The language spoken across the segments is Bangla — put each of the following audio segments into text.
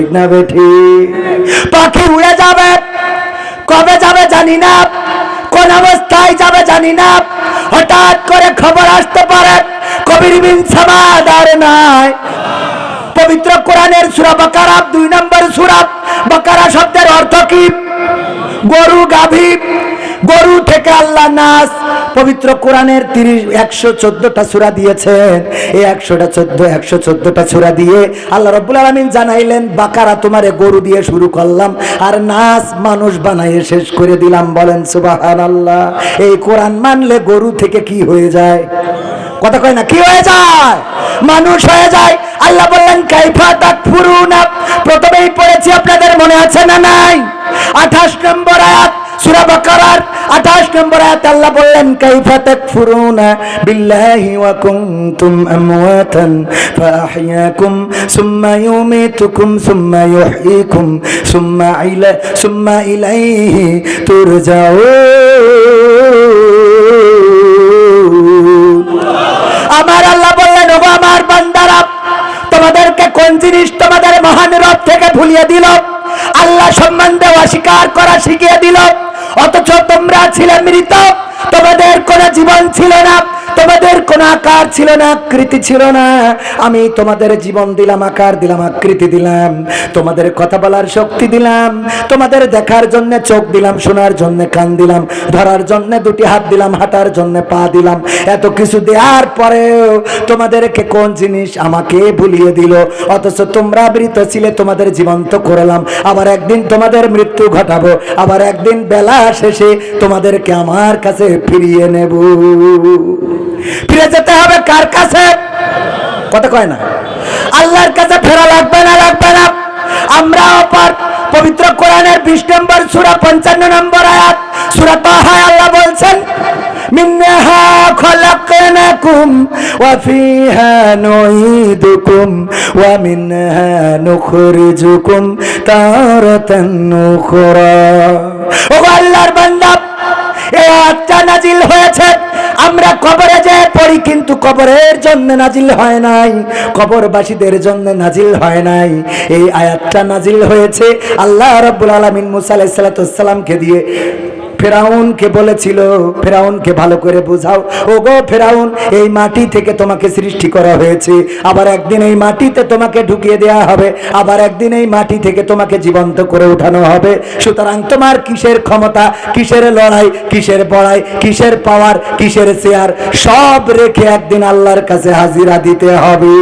ঠিক না বেঠি পাখি উড়ে যাবে। কবে যাবে জানি না। কোন অবস্থায় যাবে জানি না। হঠাৎ করে খবর আসতে পারে, কবির বিন সামাদার নাই। পবিত্র কোরআনের সুরা বাকারা, দুই নম্বর সুরা। বাকারা শব্দের অর্থ কি? গরু, গাভী। গরু থেকে আল্লাহ নাস। পবিত্র কোরআনের তিরিশ, একশো চোদ্দটা সুরা দিয়েছেন। এই একশোটা চোদ্দ, একশো চোদ্দটা সুরা দিয়ে আল্লাহ রব্বুল আলমিন জানাইলেন, বাকারা তোমারে গরু দিয়ে শুরু করলাম, আর নাচ মানুষ বানাইয়ে শেষ করে দিলাম। বলেন সুবাহান আল্লাহ এই কোরআন মানলে গরু থেকে কি হয়ে যায়? কথা কয় না, কি হয়ে যায়? মানুষ হয়ে যায়। আল্লাহ বললেন, কাইফা তাকফুরুনা? প্রথমেই পড়েছি, আপনাদের মনে আছে না নাই? 28 নম্বর আয়াত সূরা বাকারার 28 নম্বর আয়াত আল্লাহ বললেন, কাইফা তাকফুরুনা বিল্লাহি ওয়া কুনতুম আমওয়াতান ফাআহইয়াকুম সুম্মা ইউমিতুকুম সুম্মা ইউহয়িকুম সুম্মা ইলা, সুম্মা ইলাইহি তুরজাউন। আমার আল্লাহ বললেন, ওগো আমার বান্দারা, তোমাদেরকে কোন জিনিস তোমাদের মহান রব থেকে ভুলিয়ে দিল? আল্লাহ সম্বন্ধে অস্বীকার করা শিখিয়ে দিল? অথচ তোমরা ছিলে মৃত তোমাদের কোনো জীবন ছিল না। তোমাদের কোনো আকার ছিল না, আকৃতি ছিল না। আমি তোমাদের জীবন দিলাম, আকার দিলাম, আকৃতি দিলাম। তোমাদের কথা বলার শক্তি দিলাম। তোমাদের দেখার জন্য চোখ দিলাম, শোনার জন্য কান দিলাম, ধরার জন্য দুটি হাত দিলাম, হাঁটার জন্য পা দিলাম। এত কিছু দেওয়ার পরেও তোমাদেরকে কোন জিনিস আমাকে ভুলিয়ে দিল? অথচ তোমরা মৃত ছিলে, তোমাদের জীবন্ত করলাম। আবার একদিন তোমাদের মৃত্যু ঘটাবো, আবার একদিন বেলা শেষে তোমাদেরকে আমার কাছে ফিরিয়ে নেব। ফিরে যেতে হবে কার কাছে? কথা কয় না। আল্লাহর কাছে ফেরা লাগবে না লাগবে না। আমরা অপর পবিত্র কোরআনের বিশ নম্বর সুরা, পঞ্চান্ন নম্বর আয়াত, সুরা তাহায় আল্লাহ বলছেন আল্লাহর বান্দা এই নাজিল হয়েছে। আমরা কবরে যে পড়ি, কিন্তু কবরের জন্য নাজিল হয় নাই। কবরবাসীদের জন্য নাজিল হয় নাই। এই আয়াতটা নাজিল হয়েছে আল্লাহ রাব্বুল আলামিন মুসা আলাইহিস দিয়ে। ফেরাউনকে বলেছিল, ফেরাউনকে ভালো করে বোঝাও। ও গো ফেরাউন, এই মাটি থেকে তোমাকে সৃষ্টি করা হয়েছে। আবার একদিন এই মাটিতে তোমাকে ঢুকিয়ে দেওয়া হবে। আবার একদিন এই মাটি থেকে তোমাকে জীবন্ত করে উঠানো হবে। সুতরাং তোমার কিসের ক্ষমতা, কিসের লড়াই, কিসের বড়াই, কিসের পাওয়ার কিসের শেয়ার সব রেখে একদিন আল্লাহর কাছে হাজিরা দিতে হবে।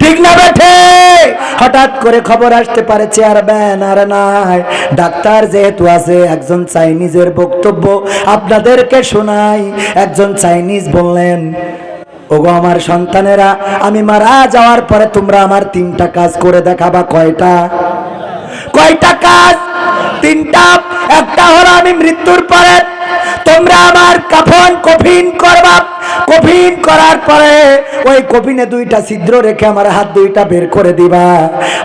ঠিক না বেঠে? হঠাৎ করে খবর আসতে পারে চেয়ার ব্যান আর নাই। ডাক্তার যেহেতু আছে, একজন চাইনিজের বক্তব্য আপনাদেরকে শোনাই। একজন চাইনিজ বললেন, ওগো আমার সন্তানেরা, আমি মারা যাওয়ার পরে তোমরা আমার তিনটা কাজ করে দেখাবা, কয়টা? কয়টা কাজ? তিনটা। একটা হলো আমি মৃত্যুর পরে তোমরা আমার কাফন কফিন করবা কফিন করার পরে ওই কফিনে দুইটা ছিদ্র রেখে আমার হাত দুইটা বের করে দিবা।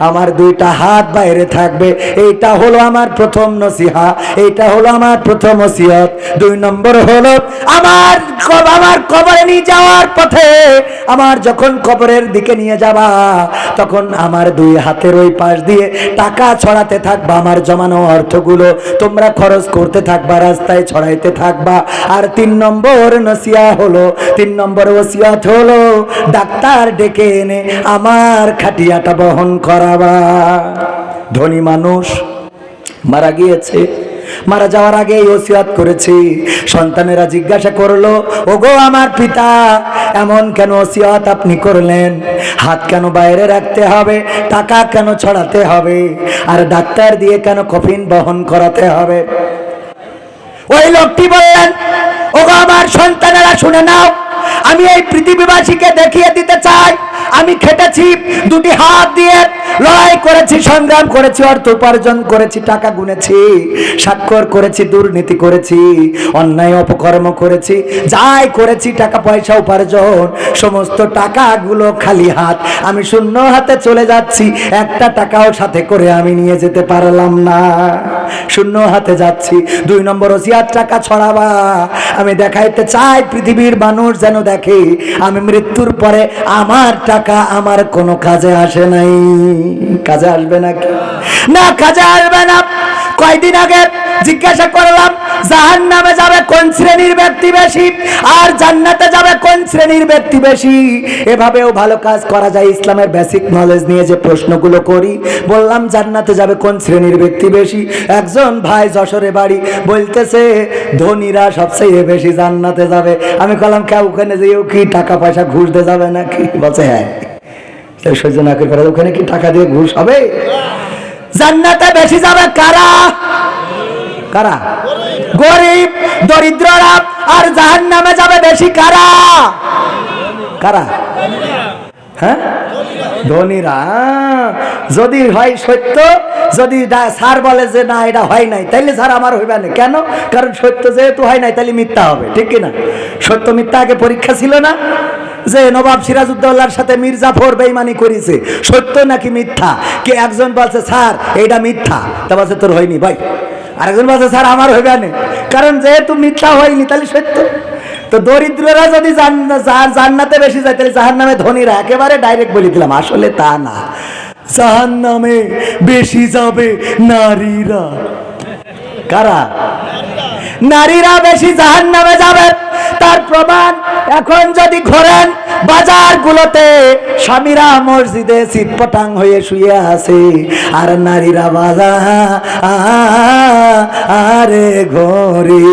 আমার দুইটা হাত বাইরে থাকবে। এইটা হলো আমার প্রথম নসিহা। এইটা হলো আমার প্রথম ওসিয়ত। দুই নম্বর হলো আমার আমার কবরে নিয়ে যাওয়ার পথে আমার যখন কবরের দিকে নিয়ে যাবা, তখন আমার দুই হাতের ওই পাশ দিয়ে টাকা ছড়াতে থাকবা। আমার জমানো অর্থগুলো তোমরা খরচ করতে থাকবা, রাস্তায় ছড়াইতে থাকবা। আর তিন নম্বর নসিয়া হলো, তিন নম্বর ওসিয়াত হলো ডাক্তার ডেকে এনে আমার খাটিয়াটা বহন করাবা। ধনী মানুষ, মারা গিয়েছে। মারা যাওয়ার আগে ওসিয়াত করেছি। সন্তানেরা জিজ্ঞাসা করল, ওগো আমার পিতা, এমন কেন ওসিয়াত আপনি করলেন? হাত কেন বাইরে রাখতে হবে? টাকা কেন ছড়াতে হবে? আর ডাক্তার দিয়ে কেন কফিন বহন করাতে হবে? ওই লোকটি বললেন, ওগো আমার সন্তানেরা শুনে নাও আমি এই পৃথিবীবাসীকে দেখিয়ে দিতে চাই। আমি খেটেছি, দুটি হাত দিয়ে লড়াই করেছি, সংগ্রাম করেছি, অর্থ উপার্জন করেছি, টাকা গুনেছি, স্বাক্ষর করেছি, দুর্নীতি করেছি, অন্যায় অপকর্ম করেছি, যাই করেছি, টাকা পয়সা উপার্জন, সমস্ত টাকাগুলো খালি হাত। আমি শূন্য হাতে চলে যাচ্ছি, একটা টাকাও সাথে করে আমি নিয়ে যেতে পারলাম না। শূন্য হাতে যাচ্ছি। দুই নম্বর ওসিয়ার টাকা ছড়াবা। আমি দেখাইতে চাই পৃথিবীর মানুষ যেন দেখে, আমি মৃত্যুর পরে আমার টাকা আমার কোনো কাজে আসে নাই। কাজে আসবে নাকি? না, কাজে আসবে না। কয়দিন আগে জিজ্ঞাসা করলাম জাহান নামে যাবে কোন শ্রেণির ব্যক্তি বেশি? আর জান্নাতে যাবে কোন শ্রেণির ব্যক্তি বেশি? এভাবেও ভালো কাজ করা যায়। ইসলামের বেসিক নলেজ নিয়ে যে প্রশ্নগুলো করি, বললাম জান্নাতে যাবে কোন শ্রেণির ব্যক্তি বেশি? একজন ভাই যশোরে বাড়ি বলতেছে, ধনীরা সবচেয়ে বেশি জান্নাতে যাবে। আমি কলাম কে, ওখানে যেও কি টাকা পয়সা ঘুষ দিয়ে যাবে নাকি? বলছে হ্যাঁ। সহ্য না করে ওখানে কি টাকা দিয়ে ঘুষ হবে? জান্নাতে বেশি যাবে কারা? কারা? গরিব দরিদ্ররা আর জাহান নামে যাবে বেশি কারা? কারা? হ্যাঁ? ধনীরা। যদি হয় সত্য, যদি স্যার বলে যে না, এটা হয় নাই, তাইলে স্যার আমার হইবে না। কেন? কারণ সত্য যেহেতু হয় নাই, তাইলে মিথ্যা হবে, ঠিক কি না সত্য মিথ্যা আগে পরীক্ষা ছিল না যে নবাব সিরাজউদ্দৌলার সাথে মীর জাফর বেইমানি করেছে। সত্য নাকি মিথ্যা? কে একজন বলছে, স্যার এইটা মিথ্যা। তা বলছে, তোর হয়নি, ভাই। আরেকজন বলছে, স্যার, আমার হইবে না। কারণ যেহেতু মিথ্যা হয়নি, তাহলে সত্য। তো দরিদ্ররা যদি জান- জান- জান্নাতে বেশি যায়, তাহলে জাহার নামে ধনীরা একেবারে ডাইরেক্ট বলে দিলাম। আসলে তা না। জাহার নামে বেশি যাবে নারীরা। কারা? নারীরা বেশি জাহান নামে যাবে। প্রমাণ। এখন যদি ঘোরেন, বাজারগুলোতে স্বামীরা মসজিদে সিটপটাং হয়ে শুয়ে আছে। আর নারীরা বাজার আরে ঘরে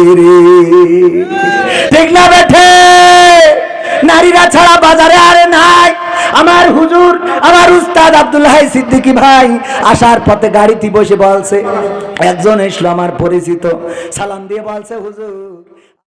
ঠিক না বেঠে? নারীরা ছাড়া বাজারে আরে নাই। আমার হুজুর, আমার উস্তাদ আব্দুল্লাহ সিদ্দিকী ভাই আসার পথে গাড়িতে বসে বলছে, একজন এসলো আমার পরিচিত। সালাম দিয়ে বলছে, হুজুর